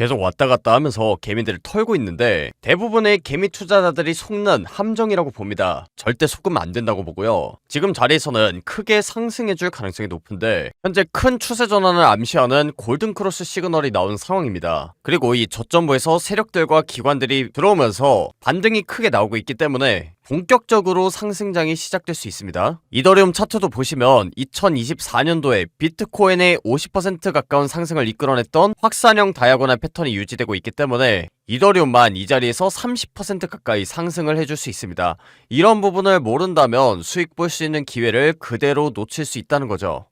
계속 왔다 갔다 하면서 개미들을 털고 있는데 대부분의 개미 투자자들이 속는 함정이라고 봅니다. 절대 속으면 안 된다고 보고요. 지금 자리에서는 크게 상승해줄 가능성이 높은데 현재 큰 추세 전환을 암시하는 골든 크로스 시그널이 나온 상황입니다. 그리고 이 저점부에서 세력들과 기관들이 들어오면서 반등이 크게 나오고 있기 때문에 본격적으로 상승장이 시작될 수 있습니다. 이더리움 차트도 보시면 2024년도에 비트코인의 50% 가까운 상승을 이끌어냈던 확산형 다이아고날 패턴이 유지되고 있기 때문에 이더리움만 이 자리에서 30% 가까이 상승을 해줄 수 있습니다. 이런 부분을 모른다면 수익 볼 수 있는 기회를 그대로 놓칠 수 있다는 거죠.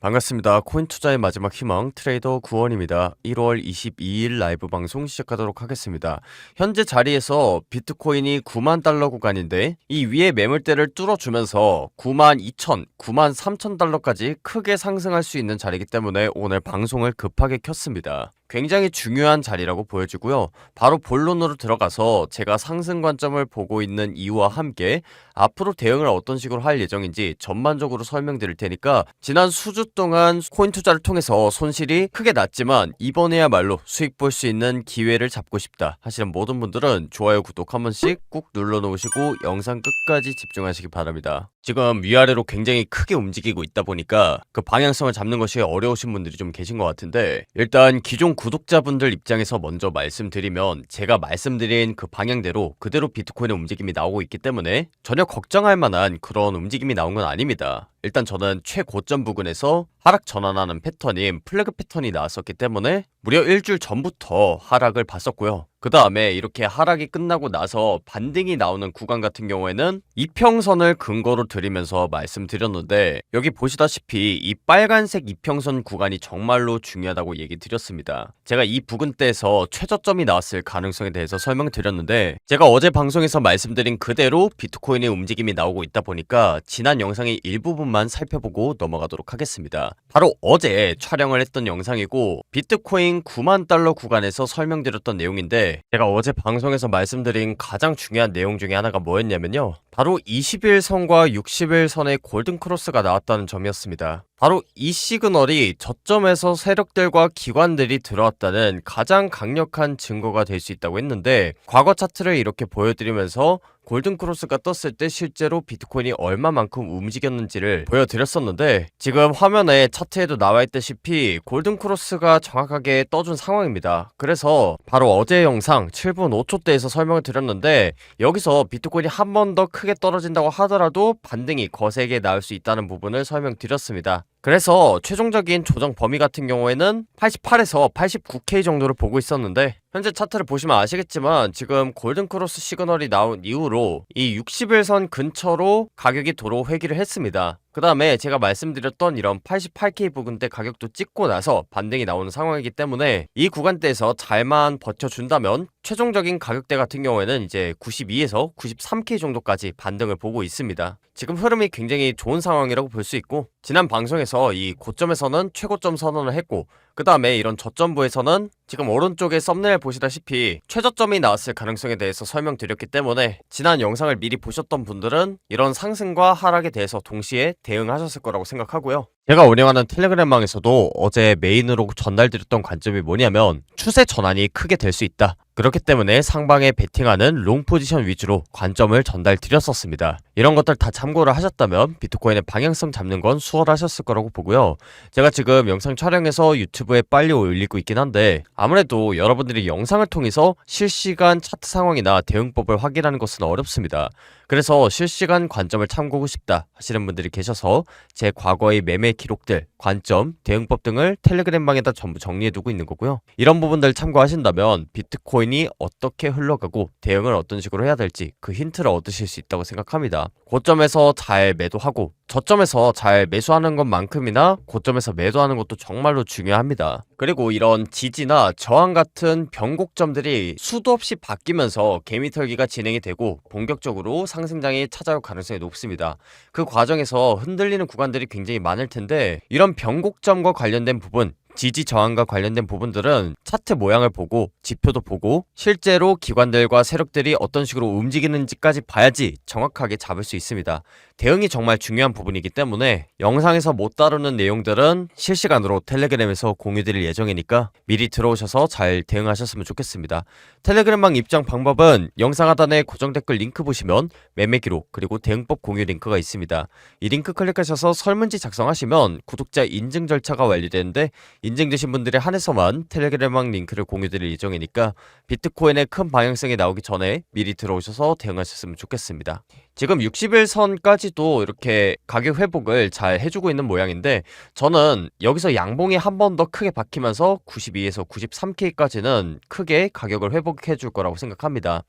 반갑습니다. 코인 투자의 마지막 희망 트레이더 구원입니다. 1월 22일 라이브 방송 시작하도록 하겠습니다. 현재 자리에서 비트코인이 9만 달러 구간인데 이 위에 매물대를 뚫어주면서 9만 2천, 9만 3천 달러까지 크게 상승할 수 있는 자리이기 때문에 오늘 방송을 급하게 켰습니다. 굉장히 중요한 자리라고 보여지고요. 바로 본론으로 들어가서 제가 상승 관점을 보고 있는 이유와 함께 앞으로 대응을 어떤 식으로 할 예정인지 전반적으로 설명드릴 테니까 지난 수주 동안 코인 투자를 통해서 손실이 크게 났지만 이번에야말로 수익 볼 수 있는 기회를 잡고 싶다 하시는 모든 분들은 좋아요 구독 한 번씩 꾹 눌러 놓으시고 영상 끝까지 집중하시기 바랍니다. 지금 위아래로 굉장히 크게 움직이고 있다 보니까 그 방향성을 잡는 것이 어려우신 분들이 좀 계신 것 같은데 일단 기존 구독자분들 입장에서 먼저 말씀드리면 제가 말씀드린 그 방향대로 그대로 비트코인의 움직임이 나오고 있기 때문에 전혀 걱정할 만한 그런 움직임이 나온 건 아닙니다. 일단 저는 최고점 부근에서 하락 전환하는 패턴인 플래그 패턴이 나왔었기 때문에 무려 일주일 전부터 하락을 봤었고요. 그 다음에 이렇게 하락이 끝나고 나서 반등이 나오는 구간 같은 경우에는 이평선을 근거로 들이면서 말씀드렸는데 여기 보시다시피 이 빨간색 이평선 구간이 정말로 중요하다고 얘기 드렸습니다. 제가 이 부근대에서 최저점이 나왔을 가능성에 대해서 설명드렸는데 제가 어제 방송에서 말씀드린 그대로 비트코인의 움직임이 나오고 있다 보니까 지난 영상의 일부분 만 살펴보고 넘어가도록 하겠습니다. 바로 어제 촬영을 했던 영상이고 비트코인 9만 달러 구간에서 설명드렸던 내용인데 제가 어제 방송에서 말씀드린 가장 중요한 내용 중에 하나가 뭐였냐면요. 바로 21선과 61선의 골든 크로스가 나왔다는 점이었습니다. 바로 이 시그널이 저점에서 세력들과 기관들이 들어왔다는 가장 강력한 증거가 될 수 있다고 했는데 과거 차트를 이렇게 보여드리면서 골든 크로스가 떴을 때 실제로 비트코인이 얼마만큼 움직였는지를 보여드렸었는데 지금 화면에 차트에도 나와 있다시피 골든 크로스가 정확하게 떠준 상황입니다. 그래서 바로 어제 영상 7분 5초대에서 설명을 드렸는데 여기서 비트코인이 한 번 더 크게 떨어진다고 하더라도 반등이 거세게 나올 수 있다는 부분을 설명드렸습니다. 그래서 최종적인 조정 범위 같은 경우에는 88에서 89K 정도를 보고 있었는데 현재 차트를 보시면 아시겠지만 지금 골든크로스 시그널이 나온 이후로 이 61선 근처로 가격이 도로 회귀를 했습니다. 그 다음에 제가 말씀드렸던 이런 88K 부근대 가격도 찍고 나서 반등이 나오는 상황이기 때문에 이 구간대에서 잘만 버텨준다면 최종적인 가격대 같은 경우에는 이제 92에서 93K 정도까지 반등을 보고 있습니다. 지금 흐름이 굉장히 좋은 상황이라고 볼 수 있고 지난 방송에서 이 고점에서는 최고점 선언을 했고 그 다음에 이런 저점부에서는 지금 오른쪽에 썸네일 보시다시피 최저점이 나왔을 가능성에 대해서 설명드렸기 때문에 지난 영상을 미리 보셨던 분들은 이런 상승과 하락에 대해서 동시에 대응하셨을 거라고 생각하고요. 제가 운영하는 텔레그램망에서도 어제 메인으로 전달드렸던 관점이 뭐냐면 추세 전환이 크게 될 수 있다. 그렇기 때문에 상방에 베팅하는 롱 포지션 위주로 관점을 전달드렸었습니다. 이런 것들 다 참고를 하셨다면 비트코인의 방향성 잡는 건 수월하셨을 거라고 보고요. 제가 지금 영상 촬영해서 유튜브에 빨리 올리고 있긴 한데 아무래도 여러분들이 영상을 통해서 실시간 차트 상황이나 대응법을 확인하는 것은 어렵습니다. 그래서 실시간 관점을 참고하고 싶다 하시는 분들이 계셔서 제 과거의 매매 기록들, 관점, 대응법 등을 텔레그램방에다 전부 정리해두고 있는 거고요. 이런 부분들 참고하신다면 비트코인이 어떻게 흘러가고 대응을 어떤 식으로 해야 될지 그 힌트를 얻으실 수 있다고 생각합니다. 고점에서 잘 매도하고 저점에서 잘 매수하는 것만큼이나 고점에서 매도하는 것도 정말로 중요합니다. 그리고 이런 지지나 저항 같은 변곡점들이 수도 없이 바뀌면서 개미털기가 진행이 되고 본격적으로 상승장이 찾아올 가능성이 높습니다. 그 과정에서 흔들리는 구간들이 굉장히 많을 텐데 이런 변곡점과 관련된 부분 지지 저항과 관련된 부분들은 차트 모양을 보고 지표도 보고 실제로 기관들과 세력들이 어떤 식으로 움직이는지까지 봐야지 정확하게 잡을 수 있습니다. 대응이 정말 중요한 부분이기 때문에 영상에서 못 다루는 내용들은 실시간으로 텔레그램에서 공유드릴 예정이니까 미리 들어오셔서 잘 대응하셨으면 좋겠습니다. 텔레그램방 입장 방법은 영상 하단에 고정 댓글 링크 보시면 매매 기록 그리고 대응법 공유 링크가 있습니다. 이 링크 클릭하셔서 설문지 작성하시면 구독자 인증 절차가 완료되는데 인증되신 분들에 한해서만 텔레그램방 링크를 공유드릴 예정이니까 비트코인의 큰 방향성이 나오기 전에 미리 들어오셔서 대응하셨으면 좋겠습니다. 지금 60일 선까지도 이렇게 가격 회복을 잘 해주고 있는 모양인데 저는 여기서 양봉이 한 번 더 크게 박히면서 92에서 93K까지는 크게 가격을 회복해 줄 거라고 생각합니다.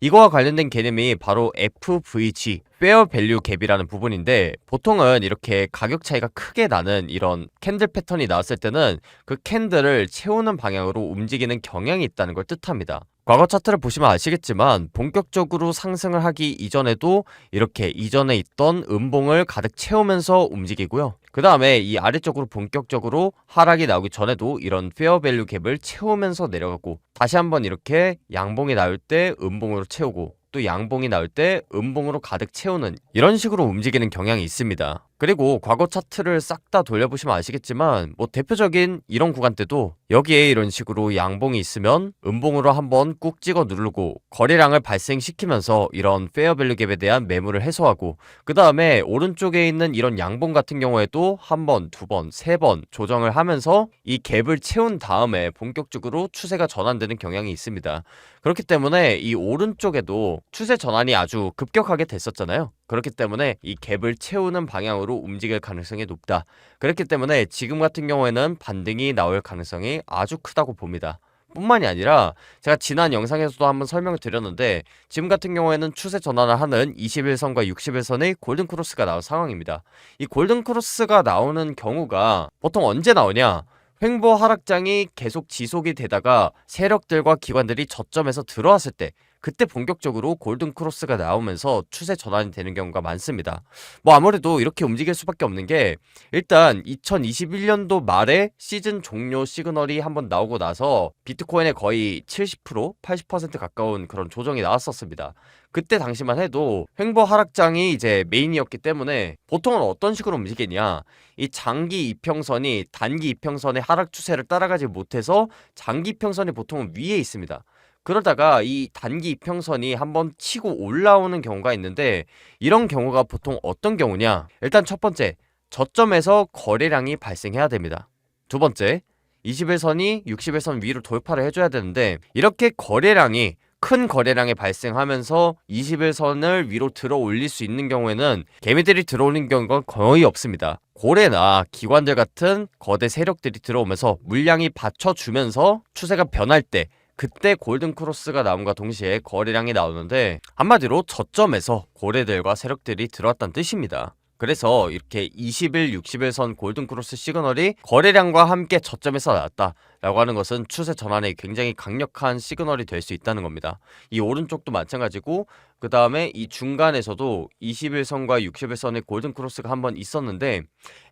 이거와 관련된 개념이 바로 FVG 페어 밸류 갭이라는 부분인데 보통은 이렇게 가격 차이가 크게 나는 이런 캔들 패턴이 나왔을 때는 그 캔들을 채우는 방향으로 움직이는 경향이 있다는 걸 뜻합니다. 과거 차트를 보시면 아시겠지만 본격적으로 상승을 하기 이전에도 이렇게 이전에 있던 음봉을 가득 채우면서 움직이고요. 그 다음에 이 아래쪽으로 본격적으로 하락이 나오기 전에도 이런 페어 밸류 갭을 채우면서 내려가고 다시 한번 이렇게 양봉이 나올 때 음봉으로 채우고 또 양봉이 나올 때 음봉으로 가득 채우는 이런 식으로 움직이는 경향이 있습니다. 그리고 과거 차트를 싹 다 돌려보시면 아시겠지만 뭐 대표적인 이런 구간 때도 여기에 이런 식으로 양봉이 있으면 음봉으로 한번 꾹 찍어 누르고 거래량을 발생시키면서 이런 페어밸류 갭에 대한 매물을 해소하고 그 다음에 오른쪽에 있는 이런 양봉 같은 경우에도 한 번, 두 번, 세 번 조정을 하면서 이 갭을 채운 다음에 본격적으로 추세가 전환되는 경향이 있습니다. 그렇기 때문에 이 오른쪽에도 추세 전환이 아주 급격하게 됐었잖아요. 그렇기 때문에 이 갭을 채우는 방향으로 움직일 가능성이 높다. 그렇기 때문에 지금 같은 경우에는 반등이 나올 가능성이 아주 크다고 봅니다. 뿐만이 아니라 제가 지난 영상에서도 한번 설명을 드렸는데 지금 같은 경우에는 추세 전환을 하는 21선과 61선의 골든 크로스가 나온 상황입니다. 이 골든 크로스가 나오는 경우가 보통 언제 나오냐? 횡보 하락장이 계속 지속이 되다가 세력들과 기관들이 저점에서 들어왔을 때 그때 본격적으로 골든 크로스가 나오면서 추세 전환이 되는 경우가 많습니다. 뭐 아무래도 이렇게 움직일 수밖에 없는 게 일단 2021년도 말에 시즌 종료 시그널이 한번 나오고 나서 비트코인의 거의 70% 80% 가까운 그런 조정이 나왔었습니다. 그때 당시만 해도 횡보 하락장이 이제 메인이었기 때문에 보통은 어떤 식으로 움직이냐 이 장기 이평선이 단기 이평선의 하락 추세를 따라가지 못해서 장기 이평선이 보통은 위에 있습니다. 그러다가 이 단기 이평선이 한번 치고 올라오는 경우가 있는데 이런 경우가 보통 어떤 경우냐? 일단 첫 번째, 저점에서 거래량이 발생해야 됩니다. 두 번째, 21선이 61선 위로 돌파를 해줘야 되는데 이렇게 거래량이 큰 거래량이 발생하면서 21선을 위로 들어 올릴 수 있는 경우에는 개미들이 들어오는 경우가 거의 없습니다. 고래나 기관들 같은 거대 세력들이 들어오면서 물량이 받쳐주면서 추세가 변할 때 그때 골든 크로스가 나옴과 동시에 거래량이 나오는데 한마디로 저점에서 고래들과 세력들이 들어왔다는 뜻입니다. 그래서 이렇게 20일, 60일 선 골든 크로스 시그널이 거래량과 함께 저점에서 나왔다 라고 하는 것은 추세 전환에 굉장히 강력한 시그널이 될 수 있다는 겁니다. 이 오른쪽도 마찬가지고 그 다음에 이 중간에서도 21선과 61선의 골든 크로스가 한번 있었는데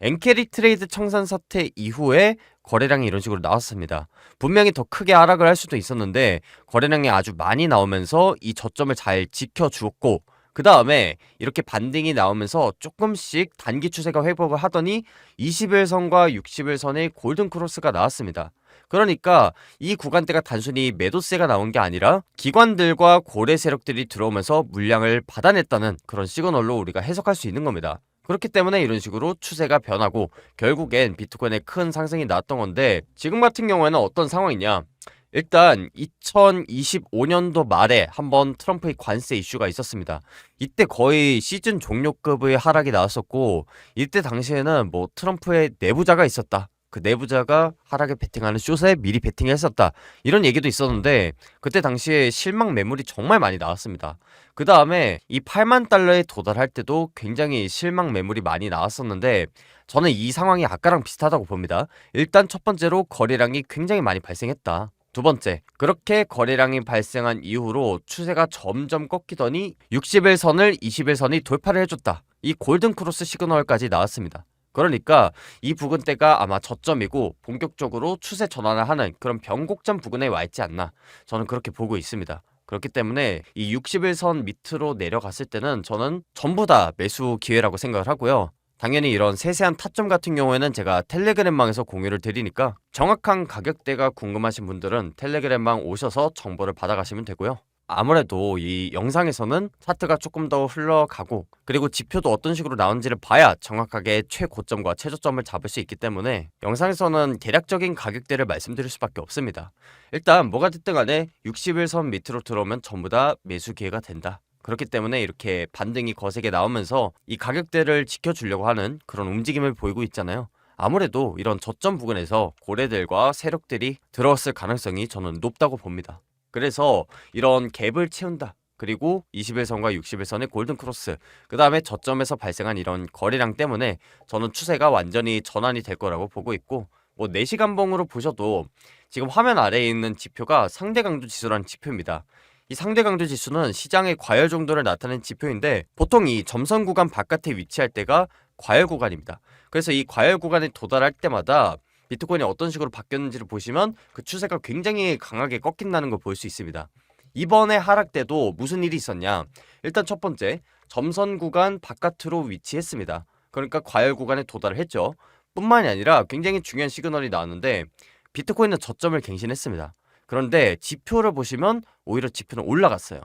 엔캐리 트레이드 청산 사태 이후에 거래량이 이런 식으로 나왔습니다. 분명히 더 크게 하락을 할 수도 있었는데 거래량이 아주 많이 나오면서 이 저점을 잘 지켜주었고 그 다음에 이렇게 반등이 나오면서 조금씩 단기 추세가 회복을 하더니 21선과 61선의 골든 크로스가 나왔습니다. 그러니까 이 구간대가 단순히 매도세가 나온 게 아니라 기관들과 고래 세력들이 들어오면서 물량을 받아냈다는 그런 시그널로 우리가 해석할 수 있는 겁니다. 그렇기 때문에 이런 식으로 추세가 변하고 결국엔 비트코인의 큰 상승이 나왔던 건데 지금 같은 경우에는 어떤 상황이냐 일단 2025년도 말에 한번 트럼프의 관세 이슈가 있었습니다. 이때 거의 시즌 종료급의 하락이 나왔었고 이때 당시에는 뭐 트럼프의 내부자가 있었다. 그 내부자가 하락에 베팅하는 숏에 미리 베팅했었다. 이런 얘기도 있었는데 그때 당시에 실망 매물이 정말 많이 나왔습니다. 그 다음에 이 8만 달러에 도달할 때도 굉장히 실망 매물이 많이 나왔었는데 저는 이 상황이 아까랑 비슷하다고 봅니다. 일단 첫 번째로 거래량이 굉장히 많이 발생했다. 두 번째, 그렇게 거래량이 발생한 이후로 추세가 점점 꺾이더니 60일선을 20일선이 돌파를 해줬다. 이 골든 크로스 시그널까지 나왔습니다. 그러니까 이 부근대가 아마 저점이고 본격적으로 추세 전환을 하는 그런 변곡점 부근에 와 있지 않나 저는 그렇게 보고 있습니다. 그렇기 때문에 이 61선 밑으로 내려갔을 때는 저는 전부 다 매수 기회라고 생각을 하고요. 당연히 이런 세세한 타점 같은 경우에는 제가 텔레그램망에서 공유를 드리니까 정확한 가격대가 궁금하신 분들은 텔레그램망 오셔서 정보를 받아가시면 되고요. 아무래도 이 영상에서는 차트가 조금 더 흘러가고 그리고 지표도 어떤 식으로 나오는지를 봐야 정확하게 최고점과 최저점을 잡을 수 있기 때문에 영상에서는 대략적인 가격대를 말씀드릴 수밖에 없습니다. 일단 뭐가 됐든 간에 61선 밑으로 들어오면 전부 다 매수 기회가 된다. 그렇기 때문에 이렇게 반등이 거세게 나오면서 이 가격대를 지켜주려고 하는 그런 움직임을 보이고 있잖아요. 아무래도 이런 저점 부근에서 고래들과 세력들이 들어왔을 가능성이 저는 높다고 봅니다. 그래서 이런 갭을 채운다. 그리고 21선과 61선의 골든 크로스, 그 다음에 저점에서 발생한 이런 거래량 때문에 저는 추세가 완전히 전환이 될 거라고 보고 있고, 뭐 4시간 봉으로 보셔도 지금 화면 아래에 있는 지표가 상대 강도 지수라는 지표입니다. 이 상대 강도 지수는 시장의 과열 정도를 나타내는 지표인데 보통 이 점선 구간 바깥에 위치할 때가 과열 구간입니다. 그래서 이 과열 구간에 도달할 때마다 비트코인이 어떤 식으로 바뀌었는지를 보시면 그 추세가 굉장히 강하게 꺾인다는 걸 볼 수 있습니다. 이번에 하락 때도 무슨 일이 있었냐? 일단 첫 번째, 점선 구간 바깥으로 위치했습니다. 그러니까 과열 구간에 도달을 했죠. 뿐만이 아니라 굉장히 중요한 시그널이 나왔는데 비트코인은 저점을 갱신했습니다. 그런데 지표를 보시면 오히려 지표는 올라갔어요.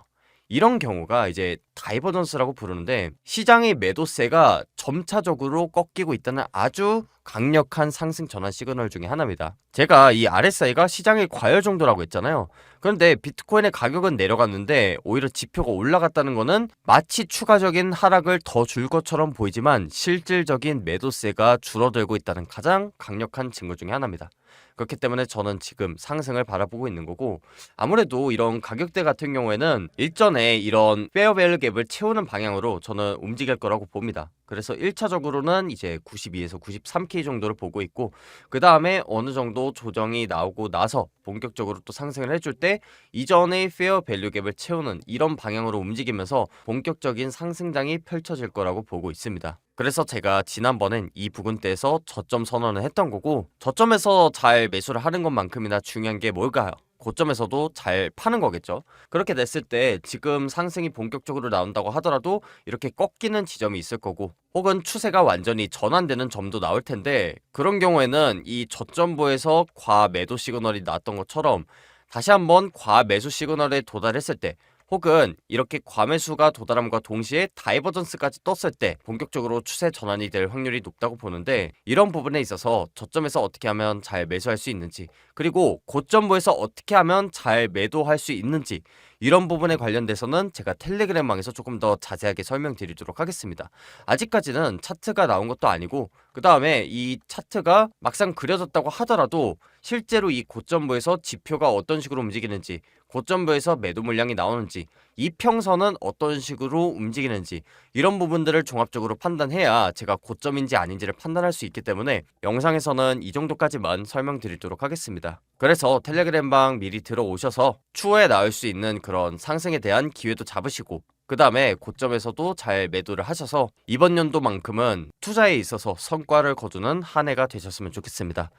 이런 경우가 이제 다이버전스라고 부르는데 시장의 매도세가 점차적으로 꺾이고 있다는 아주 강력한 상승 전환 시그널 중에 하나입니다. 제가 이 RSI가 시장의 과열 정도라고 했잖아요. 그런데 비트코인의 가격은 내려갔는데 오히려 지표가 올라갔다는 거는 마치 추가적인 하락을 더 줄 것처럼 보이지만 실질적인 매도세가 줄어들고 있다는 가장 강력한 증거 중에 하나입니다. 그렇기 때문에 저는 지금 상승을 바라보고 있는 거고 아무래도 이런 가격대 같은 경우에는 일전에 이런 페어밸류 갭을 채우는 방향으로 저는 움직일 거라고 봅니다. 그래서 1차적으로는 이제 92에서 93K 정도를 보고 있고 그 다음에 어느 정도 조정이 나오고 나서 본격적으로 또 상승을 해줄 때 이전의 페어 밸류 갭을 채우는 이런 방향으로 움직이면서 본격적인 상승장이 펼쳐질 거라고 보고 있습니다. 그래서 제가 지난번엔 이 부근대에서 저점 선언을 했던 거고 저점에서 잘 매수를 하는 것만큼이나 중요한 게 뭘까요? 고점에서도 잘 파는 거겠죠. 그렇게 됐을 때 지금 상승이 본격적으로 나온다고 하더라도 이렇게 꺾이는 지점이 있을 거고 혹은 추세가 완전히 전환되는 점도 나올 텐데 그런 경우에는 이 저점부에서 과매도 시그널이 나왔던 것처럼 다시 한번 과매수 시그널에 도달했을 때 혹은 이렇게 과매수가 도달함과 동시에 다이버전스까지 떴을 때 본격적으로 추세 전환이 될 확률이 높다고 보는데 이런 부분에 있어서 저점에서 어떻게 하면 잘 매수할 수 있는지 그리고 고점부에서 어떻게 하면 잘 매도할 수 있는지 이런 부분에 관련돼서는 제가 텔레그램망에서 조금 더 자세하게 설명드리도록 하겠습니다. 아직까지는 차트가 나온 것도 아니고 그 다음에 이 차트가 막상 그려졌다고 하더라도 실제로 이 고점부에서 지표가 어떤 식으로 움직이는지 고점부에서 매도 물량이 나오는지 이평선은 어떤 식으로 움직이는지 이런 부분들을 종합적으로 판단해야 제가 고점인지 아닌지를 판단할 수 있기 때문에 영상에서는 이 정도까지만 설명드리도록 하겠습니다. 그래서 텔레그램방 미리 들어오셔서 추후에 나올 수 있는 그런 상승에 대한 기회도 잡으시고 그 다음에 고점에서도 잘 매도를 하셔서 이번 연도만큼은 투자에 있어서 성과를 거두는 한 해가 되셨으면 좋겠습니다.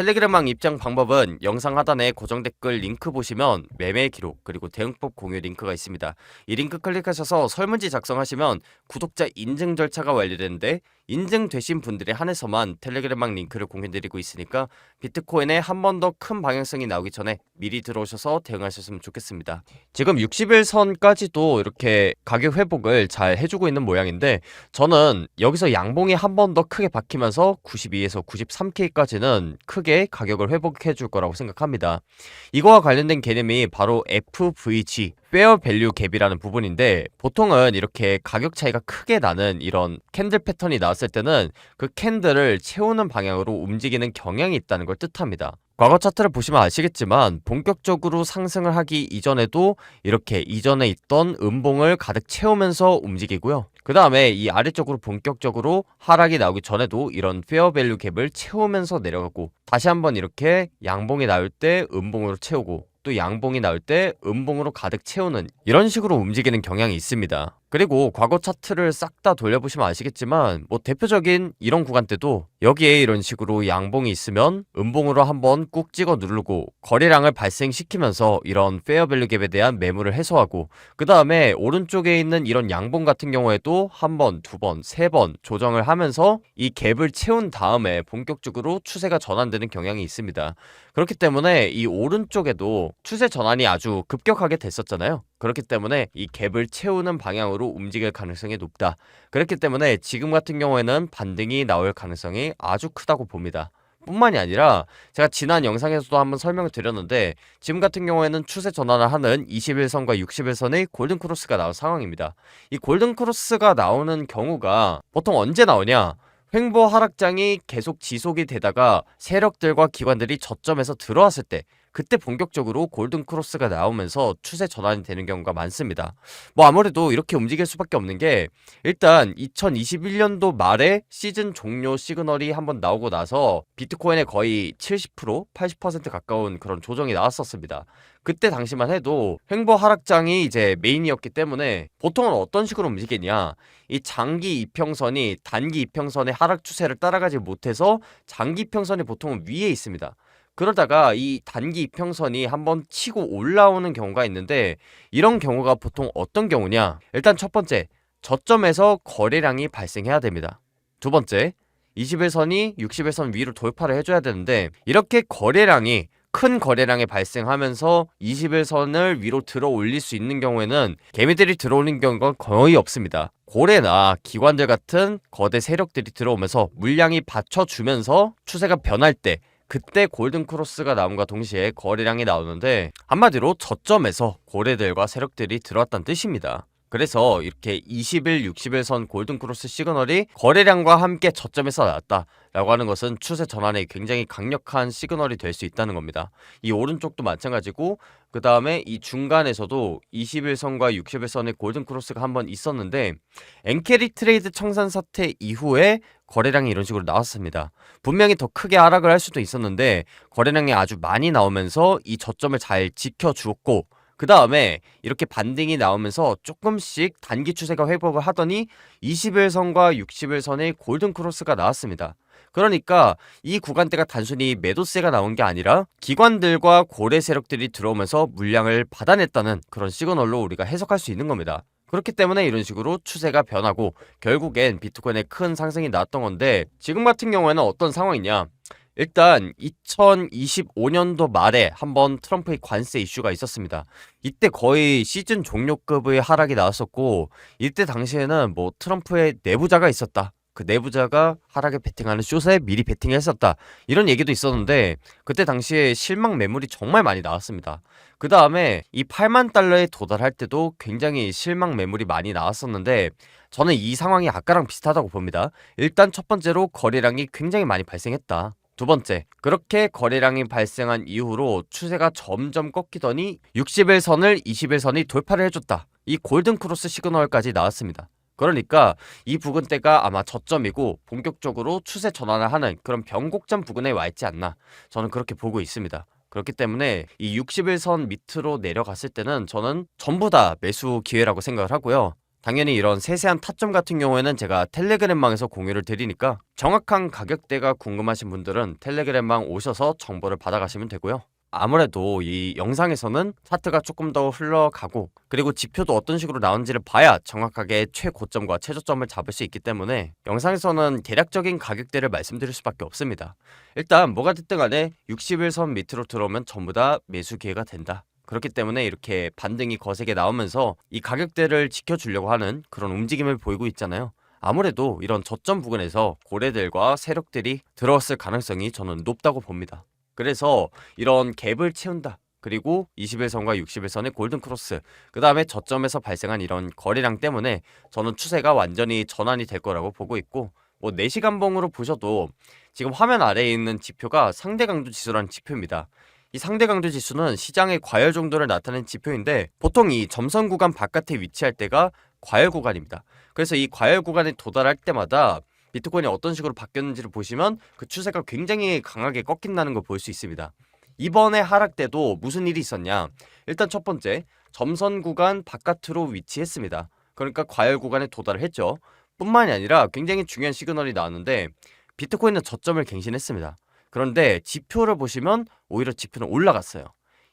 텔레그램망 입장 방법은 영상 하단에 고정 댓글 링크 보시면 매매 기록 그리고 대응법 공유 링크가 있습니다. 이 링크 클릭하셔서 설문지 작성하시면 구독자 인증 절차가 완료되는데 인증되신 분들에 한해서만 텔레그램망 링크를 공유드리고 있으니까 비트코인에 한 번 더 큰 방향성이 나오기 전에 미리 들어오셔서 대응하셨으면 좋겠습니다. 지금 60일 선까지도 이렇게 가격 회복을 잘 해주고 있는 모양인데 저는 여기서 양봉이 한 번 더 크게 박히면서 92에서 93K까지는 크게 가격을 회복해 줄 거라고 생각합니다. 이거와 관련된 개념이 바로 FVG 페어 밸류 갭이라는 부분인데 보통은 이렇게 가격 차이가 크게 나는 이런 캔들 패턴이 나왔을 때는 그 캔들을 채우는 방향으로 움직이는 경향이 있다는 걸 뜻합니다. 과거 차트를 보시면 아시겠지만 본격적으로 상승을 하기 이전에도 이렇게 이전에 있던 음봉을 가득 채우면서 움직이고요. 그 다음에 이 아래쪽으로 본격적으로 하락이 나오기 전에도 이런 페어밸류 갭을 채우면서 내려가고 다시 한번 이렇게 양봉이 나올 때 음봉으로 채우고 또 양봉이 나올 때 음봉으로 가득 채우는 이런 식으로 움직이는 경향이 있습니다. 그리고 과거 차트를 싹 다 돌려보시면 아시겠지만 뭐 대표적인 이런 구간대도 여기에 이런 식으로 양봉이 있으면 음봉으로 한번 꾹 찍어 누르고 거래량을 발생시키면서 이런 페어밸류 갭에 대한 매물을 해소하고 그 다음에 오른쪽에 있는 이런 양봉 같은 경우에도 한 번, 두 번, 세 번 조정을 하면서 이 갭을 채운 다음에 본격적으로 추세가 전환되는 경향이 있습니다. 그렇기 때문에 이 오른쪽에도 추세 전환이 아주 급격하게 됐었잖아요. 그렇기 때문에 이 갭을 채우는 방향으로 움직일 가능성이 높다. 그렇기 때문에 지금 같은 경우에는 반등이 나올 가능성이 아주 크다고 봅니다. 뿐만이 아니라 제가 지난 영상에서도 한번 설명을 드렸는데 지금 같은 경우에는 추세 전환을 하는 21선과 61선의 골든 크로스가 나온 상황입니다. 이 골든 크로스가 나오는 경우가 보통 언제 나오냐? 횡보 하락장이 계속 지속이 되다가 세력들과 기관들이 저점에서 들어왔을 때 그때 본격적으로 골든 크로스가 나오면서 추세 전환이 되는 경우가 많습니다. 뭐 아무래도 이렇게 움직일 수밖에 없는 게 일단 2021년도 말에 시즌 종료 시그널이 한번 나오고 나서 비트코인의 거의 70% 80% 가까운 그런 조정이 나왔었습니다. 그때 당시만 해도 횡보 하락장이 이제 메인이었기 때문에 보통은 어떤 식으로 움직이냐 이 장기 이평선이 단기 이평선의 하락 추세를 따라가지 못해서 장기 이평선이 보통은 위에 있습니다. 그러다가 이 단기 이평선이 한번 치고 올라오는 경우가 있는데 이런 경우가 보통 어떤 경우냐? 일단 첫 번째, 저점에서 거래량이 발생해야 됩니다. 두 번째, 21선이 61선 위로 돌파를 해줘야 되는데 이렇게 거래량이 큰 거래량이 발생하면서 21선을 위로 들어 올릴 수 있는 경우에는 개미들이 들어오는 경우가 거의 없습니다. 고래나 기관들 같은 거대 세력들이 들어오면서 물량이 받쳐주면서 추세가 변할 때 그때 골든 크로스가 나옴과 동시에 거래량이 나오는데 한마디로 저점에서 고래들과 세력들이 들어왔다는 뜻입니다. 그래서 이렇게 20일, 60일 선 골든 크로스 시그널이 거래량과 함께 저점에서 나왔다 라고 하는 것은 추세 전환에 굉장히 강력한 시그널이 될 수 있다는 겁니다. 이 오른쪽도 마찬가지고 그 다음에 이 중간에서도 21선과 61선의 골든 크로스가 한 번 있었는데 엔캐리 트레이드 청산 사태 이후에 거래량이 이런 식으로 나왔습니다. 분명히 더 크게 하락을 할 수도 있었는데 거래량이 아주 많이 나오면서 이 저점을 잘 지켜주었고 그 다음에 이렇게 반등이 나오면서 조금씩 단기 추세가 회복을 하더니 21선과 61선의 골든 크로스가 나왔습니다. 그러니까 이 구간대가 단순히 매도세가 나온 게 아니라 기관들과 고래 세력들이 들어오면서 물량을 받아냈다는 그런 시그널로 우리가 해석할 수 있는 겁니다. 그렇기 때문에 이런 식으로 추세가 변하고 결국엔 비트코인의 큰 상승이 나왔던 건데 지금 같은 경우에는 어떤 상황이냐 일단 2025년도 말에 한번 트럼프의 관세 이슈가 있었습니다. 이때 거의 시즌 종료급의 하락이 나왔었고 이때 당시에는 뭐 트럼프의 내부자가 있었다. 그 내부자가 하락에 베팅하는 숏에 미리 베팅했었다. 이런 얘기도 있었는데 그때 당시에 실망 매물이 정말 많이 나왔습니다. 그 다음에 이 8만 달러에 도달할 때도 굉장히 실망 매물이 많이 나왔었는데 저는 이 상황이 아까랑 비슷하다고 봅니다. 일단 첫 번째로 거래량이 굉장히 많이 발생했다. 두 번째, 그렇게 거래량이 발생한 이후로 추세가 점점 꺾이더니 60일 선을 20일 선이 돌파를 해줬다. 이 골든 크로스 시그널까지 나왔습니다. 그러니까 이 부근대가 아마 저점이고 본격적으로 추세 전환을 하는 그런 변곡점 부근에 와 있지 않나 저는 그렇게 보고 있습니다. 그렇기 때문에 이 60일선 밑으로 내려갔을 때는 저는 전부 다 매수 기회라고 생각을 하고요. 당연히 이런 세세한 타점 같은 경우에는 제가 텔레그램망에서 공유를 드리니까 정확한 가격대가 궁금하신 분들은 텔레그램망 오셔서 정보를 받아가시면 되고요. 아무래도 이 영상에서는 차트가 조금 더 흘러가고 그리고 지표도 어떤 식으로 나온지를 봐야 정확하게 최고점과 최저점을 잡을 수 있기 때문에 영상에서는 대략적인 가격대를 말씀드릴 수밖에 없습니다. 일단 뭐가 됐든 간에 61선 밑으로 들어오면 전부 다 매수 기회가 된다. 그렇기 때문에 이렇게 반등이 거세게 나오면서 이 가격대를 지켜주려고 하는 그런 움직임을 보이고 있잖아요. 아무래도 이런 저점 부근에서 고래들과 세력들이 들어왔을 가능성이 저는 높다고 봅니다. 그래서 이런 갭을 채운다. 그리고 21선과 61선의 골든 크로스, 그 다음에 저점에서 발생한 이런 거래량 때문에 저는 추세가 완전히 전환이 될 거라고 보고 있고, 뭐 4시간 봉으로 보셔도 지금 화면 아래에 있는 지표가 상대 강도 지수라는 지표입니다. 이 상대 강도 지수는 시장의 과열 정도를 나타내는 지표인데 보통 이 점선 구간 바깥에 위치할 때가 과열 구간입니다. 그래서 이 과열 구간에 도달할 때마다 비트코인이 어떤 식으로 바뀌었는지를 보시면 그 추세가 굉장히 강하게 꺾인다는 걸 볼 수 있습니다. 이번에 하락 때도 무슨 일이 있었냐? 일단 첫 번째, 점선 구간 바깥으로 위치했습니다. 그러니까 과열 구간에 도달을 했죠. 뿐만이 아니라 굉장히 중요한 시그널이 나왔는데 비트코인은 저점을 갱신했습니다. 그런데 지표를 보시면 오히려 지표는 올라갔어요.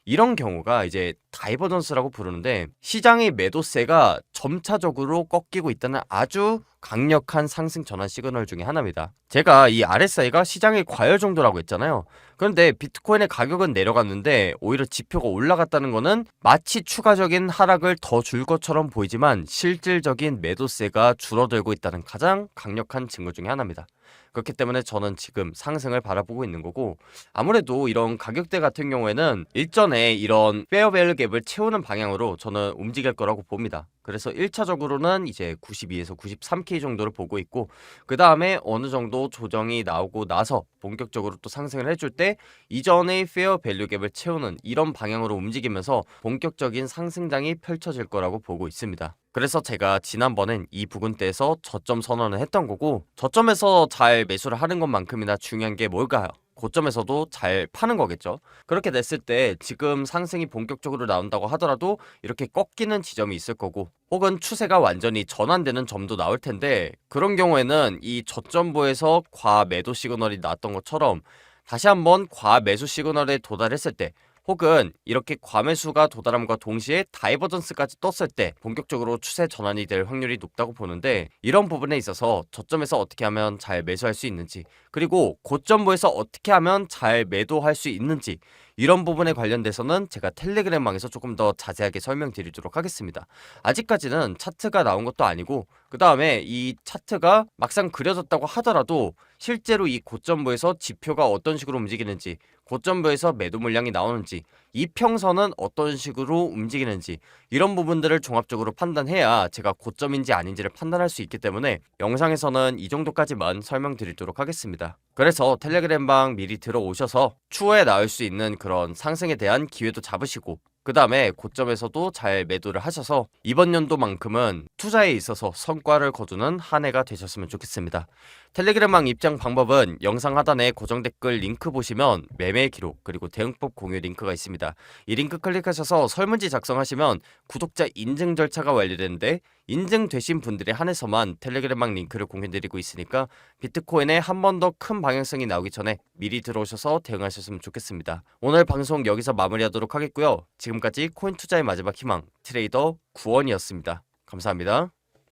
이런 경우가 이제 다이버전스라고 부르는데 시장의 매도세가 점차적으로 꺾이고 있다는 아주 강력한 상승 전환 시그널 중에 하나입니다. 제가 이 RSI가 시장의 과열 정도라고 했잖아요. 그런데 비트코인의 가격은 내려갔는데 오히려 지표가 올라갔다는 거는 마치 추가적인 하락을 더 줄 것처럼 보이지만 실질적인 매도세가 줄어들고 있다는 가장 강력한 증거 중에 하나입니다. 그렇기 때문에 저는 지금 상승을 바라보고 있는 거고 아무래도 이런 가격대 같은 경우에는 일전에 이런 페어밸류 갭을 채우는 방향으로 저는 움직일 거라고 봅니다. 그래서 1차적으로는 이제 92에서 93K 정도를 보고 있고 그 다음에 어느 정도 조정이 나오고 나서 본격적으로 또 상승을 해줄 때 이전의 페어 밸류 갭을 채우는 이런 방향으로 움직이면서 본격적인 상승장이 펼쳐질 거라고 보고 있습니다. 그래서 제가 지난번엔 이 부근대에서 저점 선언을 했던 거고 저점에서 잘 매수를 하는 것만큼이나 중요한 게 뭘까요? 고점에서도 잘 파는 거겠죠. 그렇게 됐을 때 지금 상승이 본격적으로 나온다고 하더라도 이렇게 꺾이는 지점이 있을 거고 혹은 추세가 완전히 전환되는 점도 나올 텐데 그런 경우에는 이 저점부에서 과매도 시그널이 나왔던 것처럼 다시 한번 과매수 시그널에 도달했을 때 혹은 이렇게 과매수가 도달함과 동시에 다이버전스까지 떴을 때 본격적으로 추세 전환이 될 확률이 높다고 보는데 이런 부분에 있어서 저점에서 어떻게 하면 잘 매수할 수 있는지 그리고 고점부에서 어떻게 하면 잘 매도할 수 있는지 이런 부분에 관련돼서는 제가 텔레그램방에서 조금 더 자세하게 설명드리도록 하겠습니다. 아직까지는 차트가 나온 것도 아니고 그 다음에 이 차트가 막상 그려졌다고 하더라도 실제로 이 고점부에서 지표가 어떤 식으로 움직이는지 고점부에서 매도 물량이 나오는지 이 평선은 어떤 식으로 움직이는지 이런 부분들을 종합적으로 판단해야 제가 고점인지 아닌지를 판단할 수 있기 때문에 영상에서는 이 정도까지만 설명드리도록 하겠습니다. 그래서 텔레그램방 미리 들어오셔서 추후에 나올 수 있는 그런 상승에 대한 기회도 잡으시고 그 다음에 고점에서도 잘 매도를 하셔서 이번 연도만큼은 투자에 있어서 성과를 거두는 한 해가 되셨으면 좋겠습니다. 텔레그램망 입장 방법은 영상 하단에 고정 댓글 링크 보시면 매매 기록 그리고 대응법 공유 링크가 있습니다. 이 링크 클릭하셔서 설문지 작성하시면 구독자 인증 절차가 완료되는데 인증되신 분들에 한해서만 텔레그램망 링크를 공유드리고 있으니까 비트코인에 한 번 더 큰 방향성이 나오기 전에 미리 들어오셔서 대응하셨으면 좋겠습니다. 오늘 방송 여기서 마무리하도록 하겠고요. 지금까지 코인 투자의 마지막 희망 트레이더 구원이었습니다. 감사합니다.